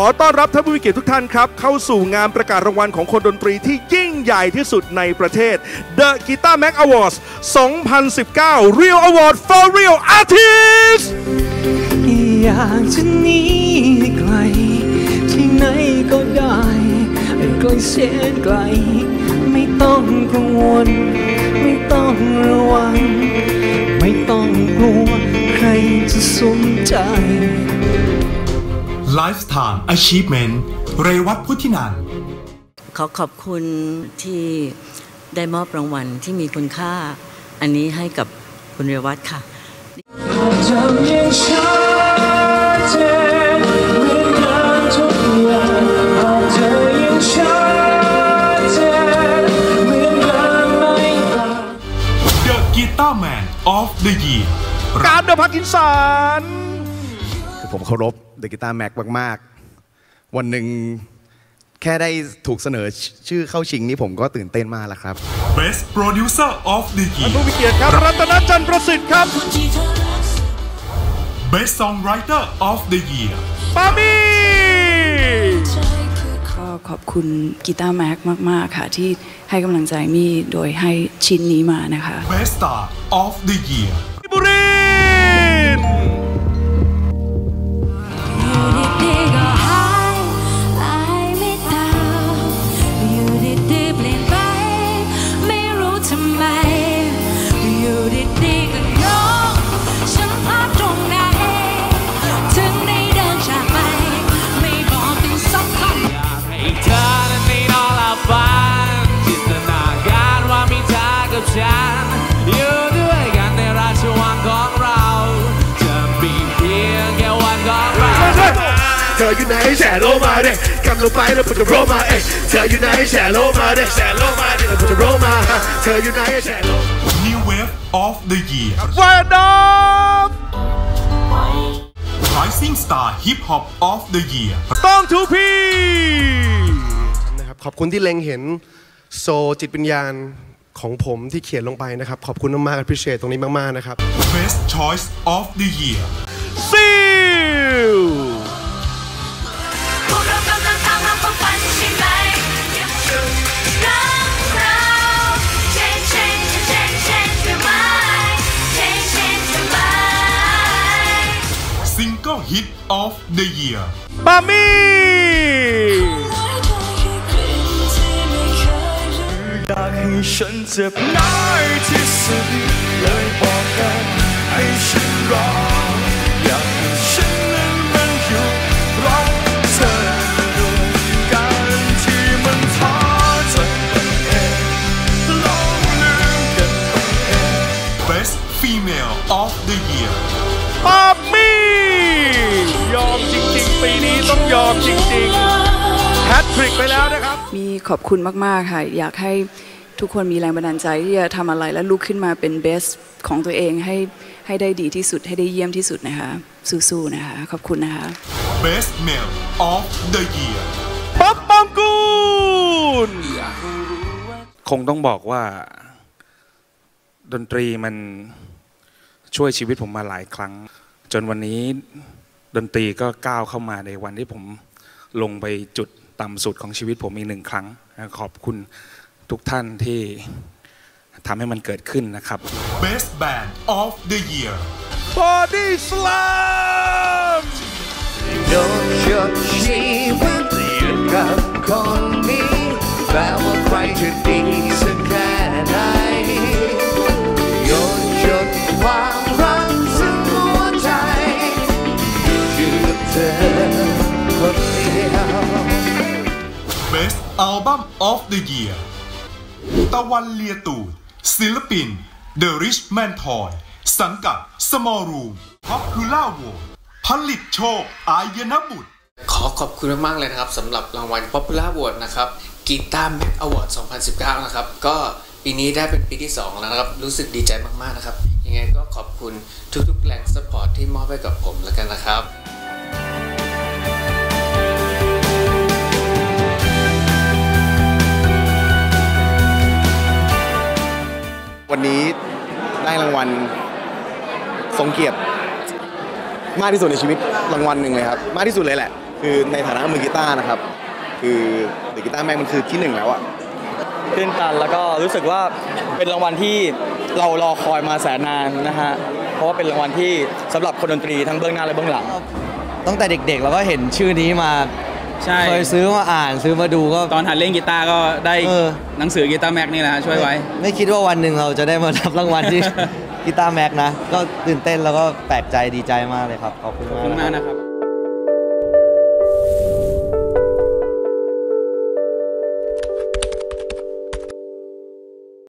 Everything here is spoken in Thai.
อต้อนรับท่านผู้มีเกียรติทุกท่านครับ เข้าสู่งานประกาศรางวัลของคนดนตรีที่ยิ่งใหญ่ที่สุดในประเทศ The Guitar Mag Awards 2019 Real Award for Real Artist อยากจะหนีไกล ที่ไหนก็ได้ไกลแสนไกล ไม่ต้องกังวล ไม่ต้องระวัง ไม่ต้องกลัวใครจะสนใจ Lifetime Achievement เรวัตพุทธินันท์ขอขอบคุณที่ได้มอบรางวัลที่มีคุณค่า อันนี้ให้กับคุณเรวัตค่ะจำยังชัดเจนเหมือนกันทุกอย่างภาพเธอยังชัดเจนเหมือนกันไม่ต่าง The Guitar Man of the Year การเดอะพาร์กินสันคือผมเคารพ เดอะกีตาร์แม็กมากๆ วันหนึ่งแค่ได้ถูกเสนอชื่อเข้าชิงนี่ผมก็ตื่นเต้นมากแล้วครับ Best Producer of the ท่าน Year ผู้มีเกียรติครับ รัตนจันทร์ประสิทธิ์ครับ Best Songwriter of the Year ปามี่ก็ขอบคุณกีตาร์แม็กมาก ๆ ค่ะ ที่ให้กำลังใจมี่โดยให้ชิ้นนี้มานะคะ Best Star of the Year บุรินทร์ ฉันอยู่ด้วยกันในราชวังของเรา จะมีเพียงแค่วันของเราเธออยู่ไหนแชร์โลมาเด็กกำลงไปแล้วผมจะโรมาเอ้ยเธออยู่ไหนแชร์โลมาเด็กแชร์โลมาเด็กแล้วผมจะโรมาเธออยู่ไหนแชร์โล New Wave of the Year แวนดอม Rising Star Hip Hop of the Year ต้องทูพีนะครับขอบคุณที่เล็งเห็นโซจิตวิญญาณ ของผมที่เขียนลงไปนะครับ ขอบคุณมากๆ appreciate ตรงนี้มาก ๆ นะครับ Best Choice of the Year ซิลพวกเรากำลังตามหาความฝันใช่ไหมยังชุดรักเร ฉันเจ็บน้อยที่สุดเลยบอกกันให้ฉันรออยากให้ฉันนั้นมันอยู่รอเธอด้วยการที่มันท้อใจกันเองลองลืมกันไปเอง Best Female of the Year ปามี่ยอมจริงๆ ปีนี้ต้องยอมจริงๆแฮตทริกไปแล้วนะครับ มีขอบคุณมาก ๆ ค่ะ อยากให้ ทุกคนมีแรงบันดาลใจที่จะทำอะไรและลุกขึ้นมาเป็นเบสของตัวเองให้ให้ได้ดีที่สุดให้ได้เยี่ยมที่สุดนะคะ สู้ๆนะคะ ขอบคุณนะคะ Best Male of the Year ป๊อปปองกูลคงต้องบอกว่า ดนตรีมันช่วยชีวิตผมมาหลายครั้ง จนวันนี้ดนตรีก็ก้าวเข้ามาในวันที่ผมลงไปจุดต่ำสุดของชีวิตผมอีกหนึ่งครั้ง ขอบคุณ ทุกท่านที่ทำให้มันเกิดขึ้นนะครับ Best Band of the Year บอดี้สลามโดนหยดชีวิตอยู่กับคนนี้แปลว่าใครจะดีสักแค่ไหนโยนหยดความรักซึ่งหัวใจอยู่กับเธอคนเดียว Best Album of the Year ตะวันเลียตูดศิลปิน The Rich Man Toy สังกัด Small Room Popular Vote ผลิตโชค อายนบุตร ขอขอบคุณมากๆเลยนะครับสำหรับรางวัล Popular Award นะครับกีตาร์แม็กอวอร์ด2019 นะครับ ก็ปีนี้ได้เป็นปีที่ 2 แล้วนะครับ รู้สึกดีใจมากๆนะครับ ยังไงก็ขอบคุณทุกๆแรงสปอร์ตที่มอบให้กับผมแล้วกันนะครับ วัลทรงเกียรติมากที่สุดในชีวิตรางวัลหนึ่งเลยครับ มากที่สุดเลยแหละ คือในฐานะมือกีตาร์นะครับ คือเดอะกีตาร์แม็กมันคือที่หนึ่งแล้วอะตื้นตันแล้วก็รู้สึกว่าเป็นรางวัลที่เรารอคอยมาแสนนานนะฮะ เพราะว่าเป็นรางวัลที่สำหรับคนดนตรีทั้งเบื้องหน้าและเบื้องหลัง ตั้งแต่เด็กๆเราก็เห็นชื่อนี้มาใช่เคยซื้อมาอ่านซื้อมาดูก็ตอนหัดเล่นกีตาร์ก็ได้เออหนังสือกีตาร์แม็กนี่แหละฮะช่วยไว้ ไม่คิดว่าวันหนึ่งเราจะได้มารับรางวัลที่ กีตาร์แม็กนะ ก็ตื่นเต้นแล้วก็แปลกใจดีใจมากเลยครับ ขอบคุณขอบคุณมากนะครับ